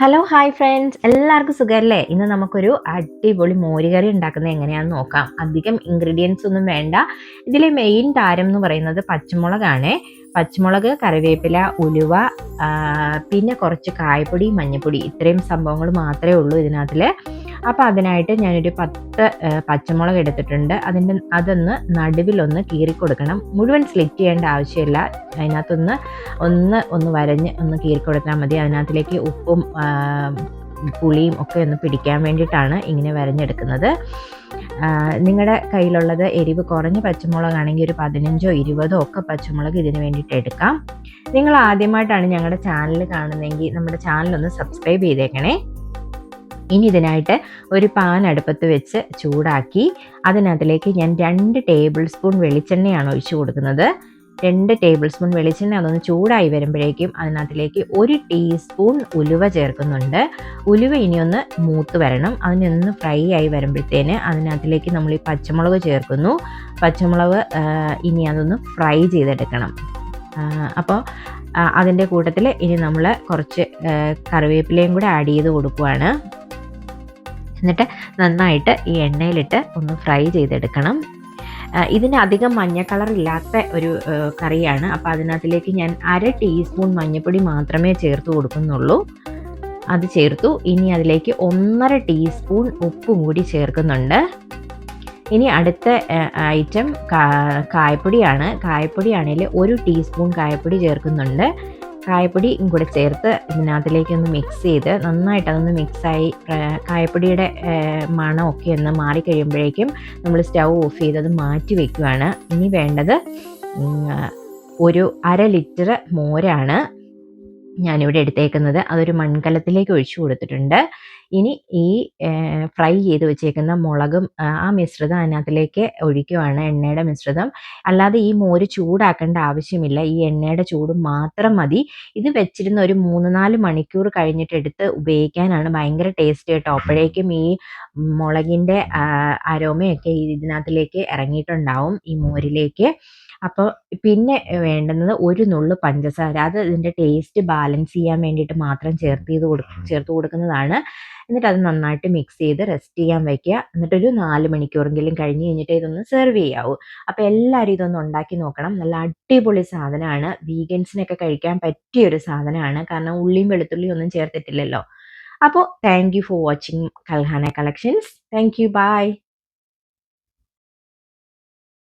Hello hi friends എല്ലാവർക്കും സുഖമല്ലേ ഇന്ന് നമുക്കൊരു അടിപൊളി മോരുകറി ഉണ്ടാക്കുന്നത് എങ്ങനെയാണെന്ന് നോക്കാം. അധികം ഇൻഗ്രീഡിയൻസ് ഒന്നും വേണ്ട. ഇതിലെ മെയിൻ താരം എന്ന് പറയുന്നത് പച്ചമുളകാണ്. പച്ചമുളക് കറിവേപ്പില ഉലുവ പിന്നെ കുറച്ച് കായപ്പൊടി മഞ്ഞൾപ്പൊടി ഇത്രയും സംഭവങ്ങൾ മാത്രമേ ഉള്ളൂ ഇതിനകത്തിൽ അപ്പോൾ അതിനായിട്ട് ഞാനൊരു പത്ത് പച്ചമുളക് എടുത്തിട്ടുണ്ട്. അതിന്റെ അതൊന്ന് നടുവിലൊന്ന് കീറി കൊടുക്കണം മുഴുവൻ സ്ലിറ്റ് ചെയ്യേണ്ട ആവശ്യമില്ല. അതിനകത്തൊന്ന് ഒന്ന് ഒന്ന് വരഞ്ഞ് ഒന്ന് കീറി കൊടുത്താൽ മതി. അതിനകത്തിലേക്ക് ഉപ്പും പുളിയും ഒക്കെ ഒന്ന് പിടിക്കാൻ വേണ്ടിയിട്ടാണ് ഇങ്ങനെ വരഞ്ഞെടുക്കുന്നത്. നിങ്ങളുടെ കയ്യിലുള്ളത് എരിവ് കുറഞ്ഞ പച്ചമുളകാണെങ്കിൽ ഒരു പതിനഞ്ചോ ഇരുപതോ ഒക്കെ പച്ചമുളക് ഇതിന് വേണ്ടിയിട്ട് എടുക്കാം. നിങ്ങൾ ആദ്യമായിട്ടാണ് ഞങ്ങളുടെ ചാനൽ കാണുന്നതെങ്കിൽ നമ്മുടെ ചാനൽ ഒന്ന് സബ്സ്ക്രൈബ് ചെയ്തേക്കണേ. ഇനി ഇതിനായിട്ട് ഒരു പാൻ അടുപ്പത്ത് വെച്ച് ചൂടാക്കി അതിനകത്തിലേക്ക് ഞാൻ രണ്ട് ടേബിൾ സ്പൂൺ വെളിച്ചെണ്ണയാണ് ഒഴിച്ചു കൊടുക്കുന്നത്. രണ്ട് ടേബിൾ സ്പൂൺ വെളിച്ചെണ്ണ അതൊന്ന് ചൂടായി വരുമ്പോഴേക്കും അതിനകത്തിലേക്ക് ഒരു ടീസ്പൂൺ ഉലുവ ചേർക്കുന്നുണ്ട്. ഉലുവ ഇനിയൊന്ന് മൂത്ത് വരണം. അതിനൊന്ന് ഫ്രൈ ആയി വരുമ്പോഴത്തേന് അതിനകത്തിലേക്ക് നമ്മൾ ഈ പച്ചമുളക് ചേർക്കുന്നു. പച്ചമുളക് ഇനി അതൊന്ന് ഫ്രൈ ചെയ്തെടുക്കണം. അപ്പോൾ അതിന്റെ കൂട്ടത്തിൽ ഇനി നമ്മൾ കുറച്ച് കറിവേപ്പിലയും കൂടെ ആഡ് ചെയ്ത് കൊടുക്കുവാണ്. എന്നിട്ട് നന്നായിട്ട് ഈ എണ്ണയിലിട്ട് ഒന്ന് ഫ്രൈ ചെയ്തെടുക്കണം. ഇതിന് അധികം മഞ്ഞ കളർ ഇല്ലാത്ത ഒരു കറിയാണ്. അപ്പോൾ അതിനകത്തിലേക്ക് ഞാൻ അര ടീസ്പൂൺ മഞ്ഞൾപ്പൊടി മാത്രമേ ചേർത്ത് കൊടുക്കുന്നുള്ളൂ. അത് ചേർത്തു. ഇനി അതിലേക്ക് ഒന്നര ടീസ്പൂൺ ഉപ്പും കൂടി ചേർക്കുന്നുണ്ട്. ഇനി അടുത്ത ഐറ്റം കായപ്പൊടിയാണ്. കായപ്പൊടിയാണെങ്കിൽ ഒരു ടീസ്പൂൺ കായപ്പൊടി ചേർക്കുന്നുണ്ട്. കായപ്പൊടിയും കൂടെ ചേർത്ത് ഇതിനകത്തിലേക്ക് ഒന്ന് മിക്സ് ചെയ്ത് നന്നായിട്ട് അതൊന്ന് മിക്സായി കായപ്പൊടിയുടെ മണമൊക്കെ ഒന്ന് മാറിക്കഴിയുമ്പോഴേക്കും നമ്മൾ സ്റ്റൗ ഓഫ് ചെയ്ത് അത് മാറ്റി വെക്കുകയാണ് ഇനി വേണ്ടത് ഒരു അര ലിറ്റർ മോരാണ് ഞാനിവിടെ എടുത്തേക്കുന്നത്. അതൊരു മൺകലത്തിലേക്ക് ഒഴിച്ചു കൊടുത്തിട്ടുണ്ട്. ഇനി ഈ ഫ്രൈ ചെയ്ത് വെച്ചേക്കുന്ന മുളകും ആ മിശ്രിതം അതിനകത്തിലേക്ക് ഒഴിക്കുവാണ് എണ്ണയുടെ മിശ്രിതം. അല്ലാതെ ഈ മോര് ചൂടാക്കേണ്ട ആവശ്യമില്ല. ഈ എണ്ണയുടെ ചൂട് മാത്രം മതി. ഇത് വെച്ചിരുന്ന ഒരു മൂന്ന് നാല് മണിക്കൂർ കഴിഞ്ഞിട്ട് എടുത്ത് ഉപയോഗിക്കാനാണ് ഭയങ്കര ടേസ്റ്റ് കേട്ടോ. അപ്പോഴേക്കും ഈ മുളകിന്റെ അരോമയൊക്കെ ഇതിനകത്തിലേക്ക് ഇറങ്ങിയിട്ടുണ്ടാവും ഈ മോരിലേക്ക്. അപ്പോൾ പിന്നെ വേണ്ടുന്നത് ഒരു നുള്ളു പഞ്ചസാര. അത് ഇതിന്റെ ടേസ്റ്റ് ബാലൻസ് ചെയ്യാൻ വേണ്ടിയിട്ട് മാത്രം ചേർത്ത് ചെയ്ത് കൊടു ചേർത്ത് കൊടുക്കുന്നതാണ്. എന്നിട്ട് അത് നന്നായിട്ട് മിക്സ് ചെയ്ത് റെസ്റ്റ് ചെയ്യാൻ വയ്ക്കുക. എന്നിട്ടൊരു നാല് മണിക്കൂറെങ്കിലും കഴിഞ്ഞ് കഴിഞ്ഞിട്ട് ഇതൊന്ന് സെർവ് ചെയ്യാവൂ. അപ്പോൾ എല്ലാവരും ഇതൊന്ന് ഉണ്ടാക്കി നോക്കണം. നല്ല അടിപൊളി സാധനമാണ്. വീഗൻസിനൊക്കെ കഴിക്കാൻ പറ്റിയ ഒരു സാധനമാണ്. കാരണം ഉള്ളിയും വെളുത്തുള്ളിയും ഒന്നും ചേർത്തിട്ടില്ലല്ലോ. അപ്പോൾ thank you for watching Kalhana collections thank you bye